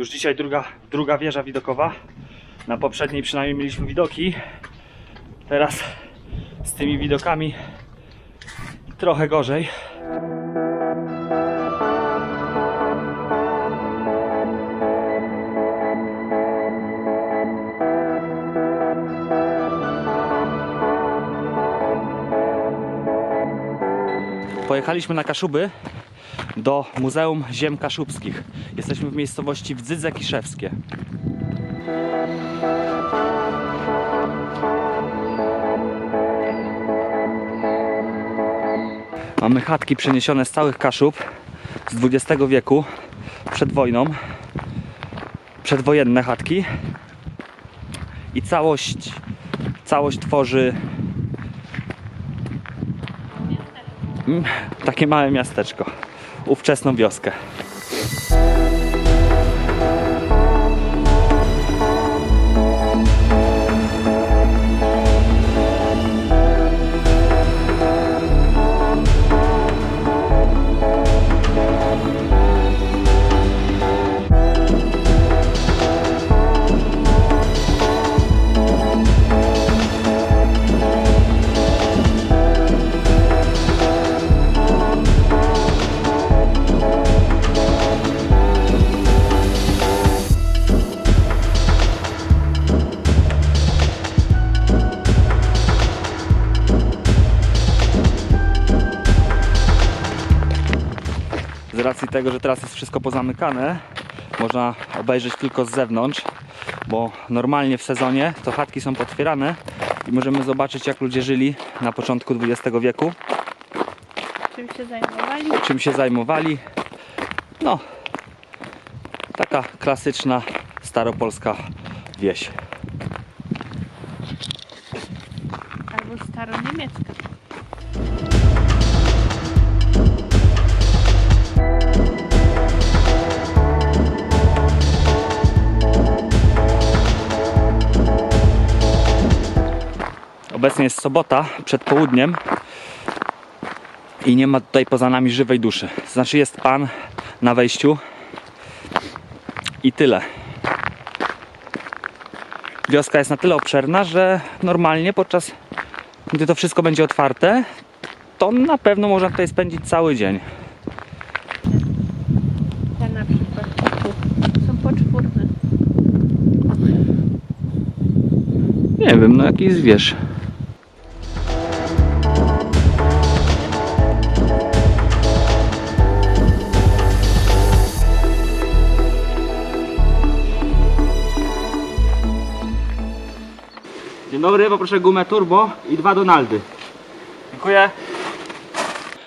Już dzisiaj druga, druga wieża widokowa. Na poprzedniej przynajmniej mieliśmy widoki. Teraz z tymi widokami trochę gorzej. Pojechaliśmy na Kaszuby do Muzeum Ziem Kaszubskich. Jesteśmy w miejscowości Wdzydze Kiszewskie. Mamy chatki przeniesione z całych Kaszub z XX wieku, przed wojną. Przedwojenne chatki. I całość, całość tworzy takie małe miasteczko, ówczesną wioskę. Z racji tego, że teraz jest wszystko pozamykane, można obejrzeć tylko z zewnątrz, bo normalnie w sezonie to chatki są potwierane i możemy zobaczyć jak ludzie żyli na początku XX wieku, Czym się zajmowali? czym się zajmowali. No, taka klasyczna staropolska wieś. Albo staroniemiecka. Obecnie jest sobota przed południem i nie ma tutaj poza nami żywej duszy. Znaczy jest pan na wejściu i tyle. Wioska jest na tyle obszerna, że normalnie podczas gdy to wszystko będzie otwarte, to na pewno można tutaj spędzić cały dzień. Te na przykład są poczwórne. Nie wiem, no jakiś zwierz. Dzień dobry, poproszę gumę turbo i dwa Donaldy. Dziękuję.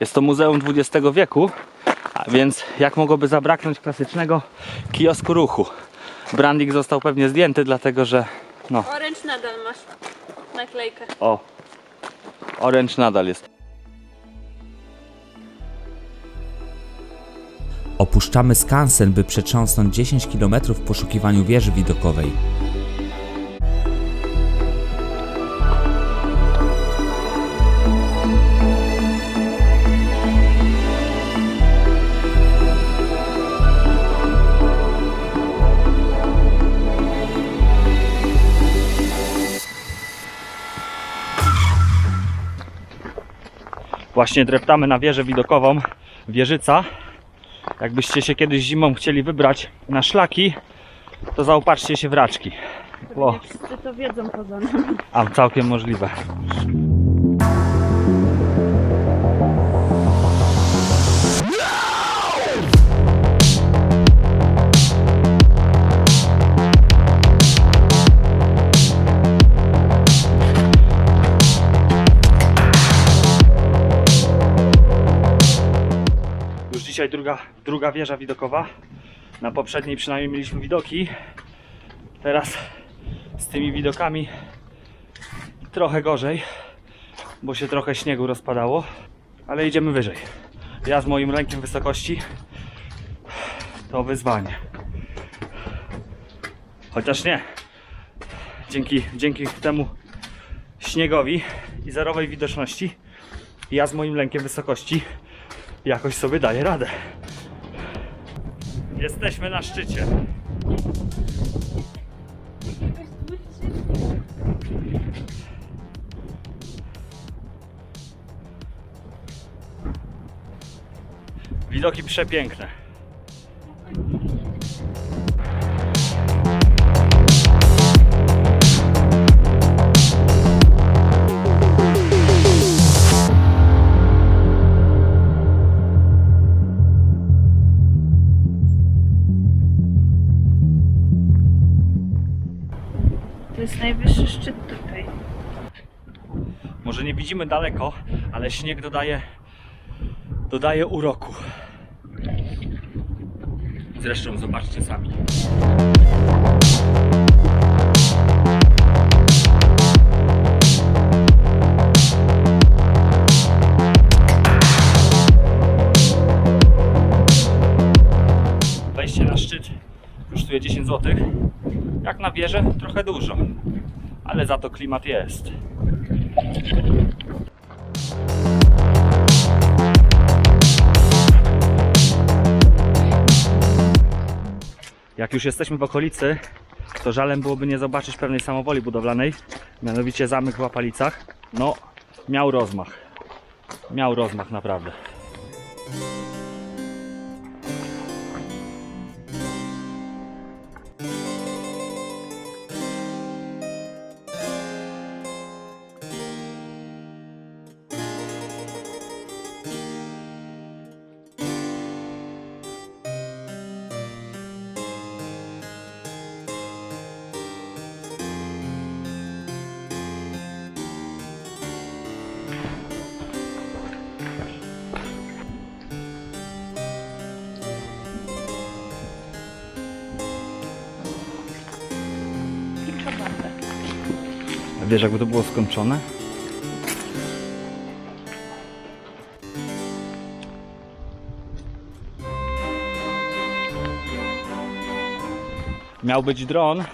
Jest to muzeum XX wieku, a więc jak mogłoby zabraknąć klasycznego kiosku ruchu. Branding został pewnie zdjęty, dlatego że no, Orange nadal masz naklejkę. o. Orange nadal jest. Opuszczamy skansen, by przetrząsnąć 10 km w poszukiwaniu wieży widokowej. Właśnie dreptamy na wieżę widokową Wieżyca. Jakbyście się kiedyś zimą chcieli wybrać na szlaki, to zaopatrzcie się w raczki. Nie wszyscy to wiedzą poza nami. a całkiem możliwe. Dzisiaj druga, druga wieża widokowa. Na poprzedniej przynajmniej mieliśmy widoki. Teraz z tymi widokami trochę gorzej, bo się trochę śniegu rozpadało, ale idziemy wyżej. Ja z moim lękiem wysokości to wyzwanie. Chociaż nie. Dzięki, dzięki temu śniegowi i zerowej widoczności ja z moim lękiem wysokości jakoś sobie daję radę. Jesteśmy na szczycie. Widoki przepiękne. Jest najwyższy szczyt tutaj. Może nie widzimy daleko, ale śnieg dodaje, dodaje uroku. Zresztą zobaczcie sami. Wieżę trochę dużo, ale za to klimat jest. Jak już jesteśmy w okolicy, to żalem byłoby nie zobaczyć pewnej samowoli budowlanej, mianowicie zamek w Łapalicach. No, miał rozmach. Miał rozmach naprawdę. Wiesz, jakby to było skończone? Miał być dron,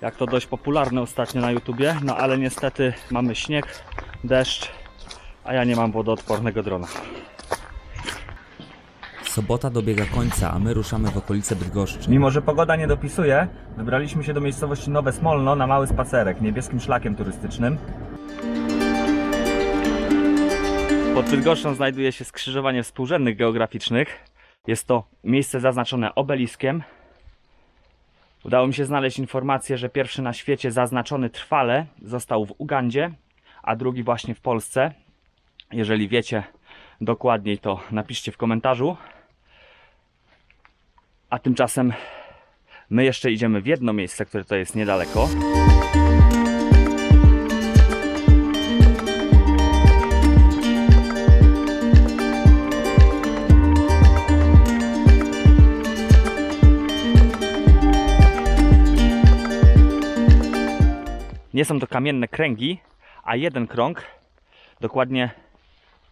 jak to dość popularne ostatnio na YouTubie, no ale niestety mamy śnieg, deszcz, a ja nie mam wodoodpornego drona. Sobota dobiega końca, a my ruszamy w okolice Bydgoszczy. Mimo, że pogoda nie dopisuje, wybraliśmy się do miejscowości Nowe Smolno na mały spacerek niebieskim szlakiem turystycznym. Pod Bydgoszczą znajduje się skrzyżowanie współrzędnych geograficznych. Jest to miejsce zaznaczone obeliskiem. Udało mi się znaleźć informację, że pierwszy na świecie zaznaczony trwale został w Ugandzie, a drugi właśnie w Polsce. Jeżeli wiecie dokładniej, to napiszcie w komentarzu. A tymczasem my jeszcze idziemy w jedno miejsce, które to jest niedaleko. Nie są to kamienne kręgi, a jeden krąg, dokładnie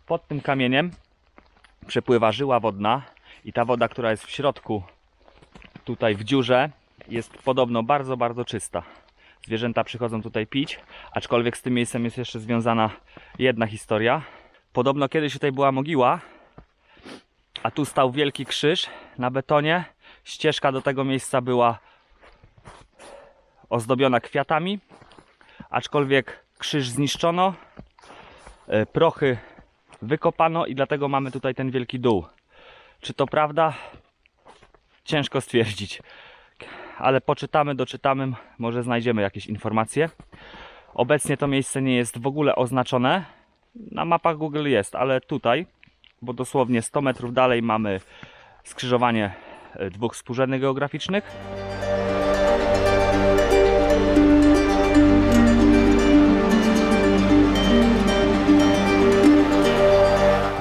pod tym kamieniem, przepływa żyła wodna i ta woda, która jest w środku, tutaj w dziurze, jest podobno bardzo, bardzo czysta. Zwierzęta przychodzą tutaj pić, aczkolwiek z tym miejscem jest jeszcze związana jedna historia. Podobno kiedyś tutaj była mogiła, a tu stał wielki krzyż na betonie. Ścieżka do tego miejsca była ozdobiona kwiatami, aczkolwiek krzyż zniszczono, e, prochy wykopano i dlatego mamy tutaj ten wielki dół. Czy to prawda? Ciężko stwierdzić. Ale poczytamy, doczytamy, może znajdziemy jakieś informacje. Obecnie to miejsce nie jest w ogóle oznaczone. Na mapach Google jest, ale tutaj, bo dosłownie 100 metrów dalej mamy skrzyżowanie e, dwóch współrzędnych geograficznych.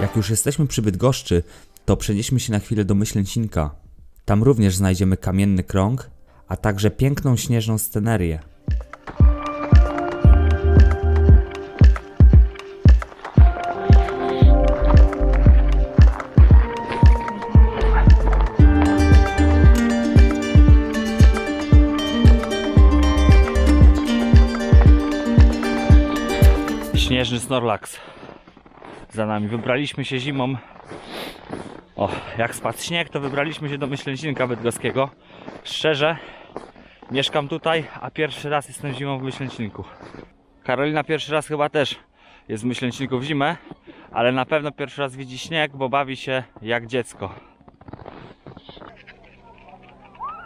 Jak już jesteśmy przy Bydgoszczy, to przenieśmy się na chwilę do Myślęcinka. Tam również znajdziemy kamienny krąg, a także piękną śnieżną scenerię. Śnieżny Snorlax za nami. Wybraliśmy się zimą O, jak spadł śnieg, to wybraliśmy się do Myślęcinka Bydgoskiego. Szczerze, mieszkam tutaj, a pierwszy raz jestem zimą w Myślęcinku. Karolina pierwszy raz chyba też jest w Myślęcinku w zimę, ale na pewno pierwszy raz widzi śnieg, bo bawi się jak dziecko.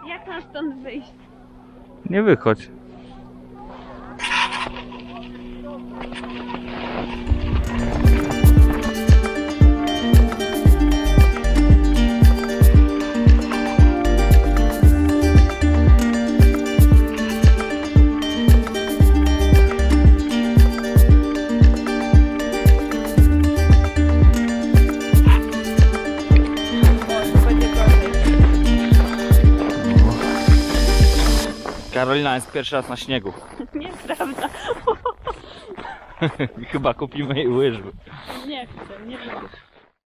Jak mam stąd wyjść? Nie wychodź. Karolina jest pierwszy raz na śniegu. Nieprawda. Chyba kupimy jej łyżwy. Nie chcę, nie lubię.